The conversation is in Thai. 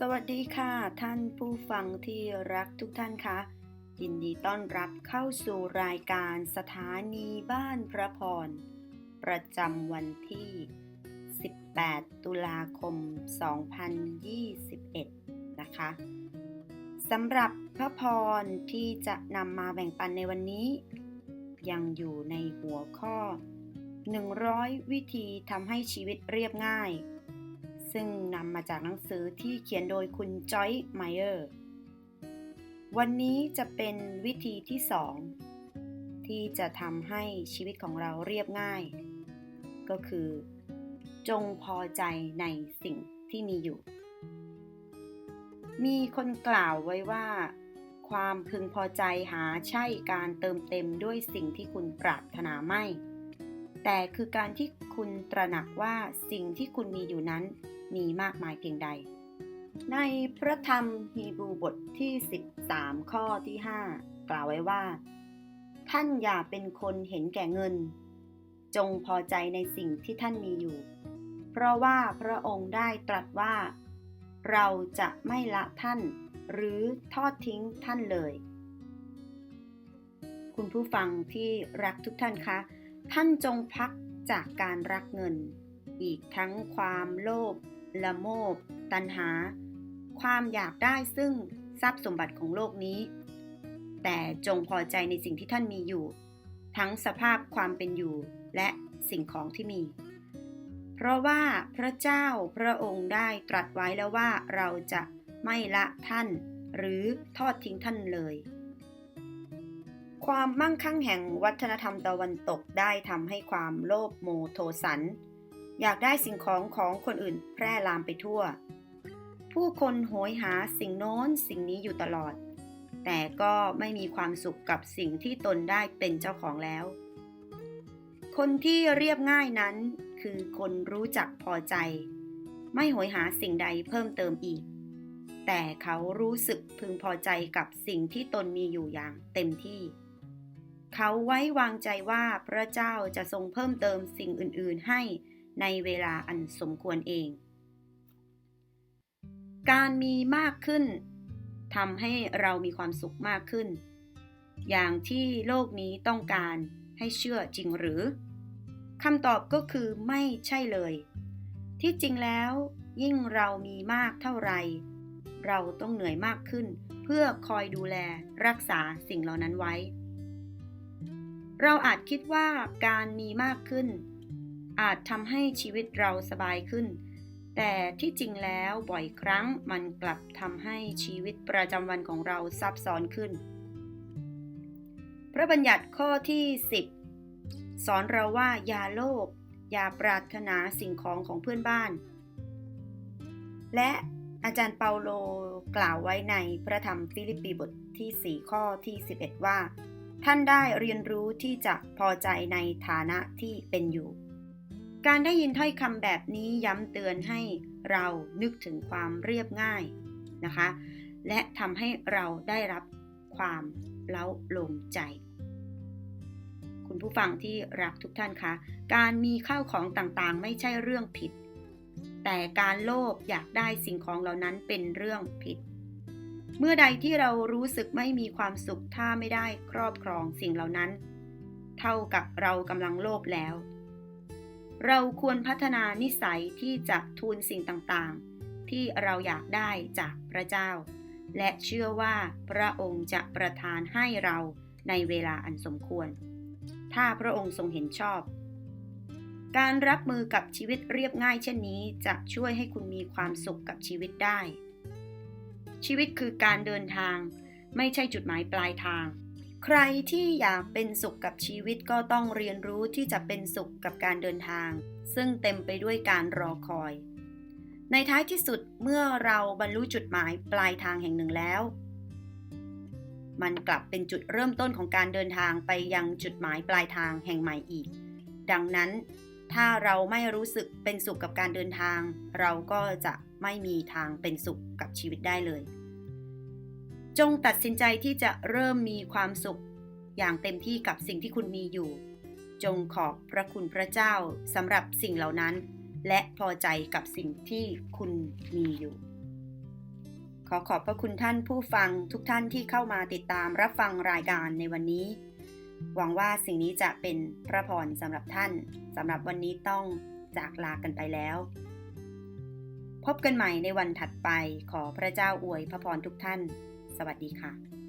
สวัสดีค่ะ ท่านผู้ฟังที่รักทุกท่านคะยินดีต้อนรับเข้าสู่รายการสถานีบ้านพระพร ประจำวันที่ 18 ตุลาคม 2021 นะคะสำหรับพระพรที่จะนำมาแบ่งปันในวันนี้ ยังอยู่ในหัวข้อ 100 วิธีทำให้ชีวิตเรียบง่าย ซึ่งนำมาจากหนังสือที่เขียนโดยคุณจอยไมเออร์วันนี้จะเป็นวิธีที่สองที่จะทำให้ชีวิตของเราเรียบง่าย ก็คือ จงพอใจในสิ่งที่มีอยู่ มีคนกล่าวไว้ว่า ความพึงพอใจหาใช่การเติมเต็มด้วยสิ่งที่คุณปรารถนาไม่ แต่คือการที่คุณตระหนักว่าสิ่งที่คุณมีอยู่นั้น มีมากมายเพียงใด ในพระธรรมฮีบรูบทที่ 13 ข้อที่ 5 กล่าวไว้ว่า ท่านอย่าเป็นคนเห็นแก่เงิน จงพอใจในสิ่งที่ท่านมีอยู่ เพราะว่าพระองค์ได้ตรัสว่า เราจะไม่ละท่าน หรือทอดทิ้งท่านเลย คุณผู้ฟังที่รักทุกท่านคะ ท่านจงพักจากการรักเงิน อีกทั้งความโลภ ละโมบ ตัณหา ความอยากได้ซึ่งทรัพย์สมบัติของโลกนี้ แต่จงพอใจในสิ่งที่ท่านมีอยู่ ทั้งสภาพความเป็นอยู่และสิ่งของที่มี เพราะว่าพระเจ้าพระองค์ได้ตรัสไว้แล้วว่าเราจะไม่ละท่าน หรือทอดทิ้งท่านเลย ความมั่งคั่งแห่งวัฒนธรรมตะวันตกได้ทำให้ความโลภโมโทสัน อยากได้สิ่งของของคนอื่นแพร่ลามไปทั่ว ผู้คนโหยหาสิ่งโน้นสิ่งนี้อยู่ตลอด แต่ก็ไม่มีความสุขกับสิ่งที่ตนได้เป็นเจ้าของแล้ว คนที่เรียบง่ายนั้นคือคนรู้จักพอใจ ไม่โหยหาสิ่งใดเพิ่มเติมอีก แต่เขารู้สึกพึงพอใจกับสิ่งที่ตนมีอยู่อย่างเต็มที่เขาไว้วางใจว่าพระเจ้าจะทรงเพิ่มเติมสิ่งอื่น ๆ ให้ ในเวลาอันสมควรเอง การมีมากขึ้นทำให้เรามีความสุขมากขึ้น อย่างที่โลกนี้ต้องการให้เชื่อจริงหรือคำตอบก็คือไม่ใช่เลย ที่จริงแล้ว ยิ่งเรามีมากเท่าไหร่เราต้องเหนื่อยมากขึ้น เพื่อคอยดูแลรักษาสิ่งเหล่านั้นไว้ เราอาจคิดว่าการมีมากขึ้น อาจทำให้ชีวิตเราสบายขึ้น แต่ที่จริงแล้วบ่อยครั้งมันกลับทำให้ชีวิตประจำวันของเราซับซ้อนขึ้น พระบัญญัติข้อที่ 10 สอนเราว่าอย่าโลภอย่าปรารถนาสิ่งของของเพื่อนบ้าน และอาจารย์เปาโลกล่าวไว้ในพระธรรมฟิลิปปีบทที่ 4 ข้อที่ 11 ว่า ท่านได้เรียนรู้ที่จะพอใจในฐานะที่เป็นอยู่ การได้ยินถ้อยคำแบบนี้ย้ำเตือนให้เรานึกถึงความเรียบง่ายนะคะ และทำให้เราได้รับความเล้าลมใจ คุณผู้ฟังที่รักทุกท่านคะ การมีข้าวของต่างๆ ไม่ใช่เรื่องผิด แต่การโลภอยากได้สิ่งของเหล่านั้นเป็นเรื่องผิด เมื่อใดที่เรารู้สึกไม่มีความสุขถ้าไม่ได้ครอบครองสิ่งเหล่านั้น เท่ากับเรากำลังโลภแล้ว เราควรพัฒนานิสัยที่จะทูลสิ่งต่างๆ ที่เราอยากได้จากพระเจ้า และเชื่อว่าพระองค์จะประทานให้เราในเวลาอันสมควร ถ้าพระองค์ทรงเห็นชอบ การรับมือกับชีวิตเรียบง่ายเช่นนี้จะช่วยให้คุณมีความสุขกับชีวิตได้ ชีวิตคือการเดินทาง ไม่ใช่จุดหมายปลายทาง ใครที่อยากเป็นสุขกับชีวิตก็ต้องเรียนรู้ที่จะเป็นสุขกับการเดินทาง ซึ่งเต็มไปด้วยการรอคอย ในท้ายที่สุดเมื่อเราบรรลุจุดหมายปลายทางแห่งหนึ่งแล้ว มันกลับเป็นจุดเริ่มต้นของการเดินทางไปยังจุดหมายปลายทางแห่งใหม่อีก ดังนั้น ถ้าเราไม่รู้สึกเป็นสุขกับการเดินทาง เราก็จะไม่มีทางเป็นสุขกับชีวิตได้เลย จงตัดสินใจที่จะเริ่มมีความสุข อย่างเต็มที่กับสิ่งที่คุณมีอยู่ จงขอบพระคุณพระเจ้าสำหรับสิ่งเหล่านั้น และพอใจกับสิ่งที่คุณมีอยู่ ขอขอบพระคุณท่านผู้ฟังทุกท่านที่เข้ามาติดตามรับฟังรายการในวันนี้ หวังว่าสิ่งนี้จะเป็นพระพรสำหรับท่านสำหรับวันนี้ต้องจากลากันไปแล้ว พบกันใหม่ในวันถัดไปขอพระเจ้าอวยพระพรทุกท่าน สวัสดีค่ะ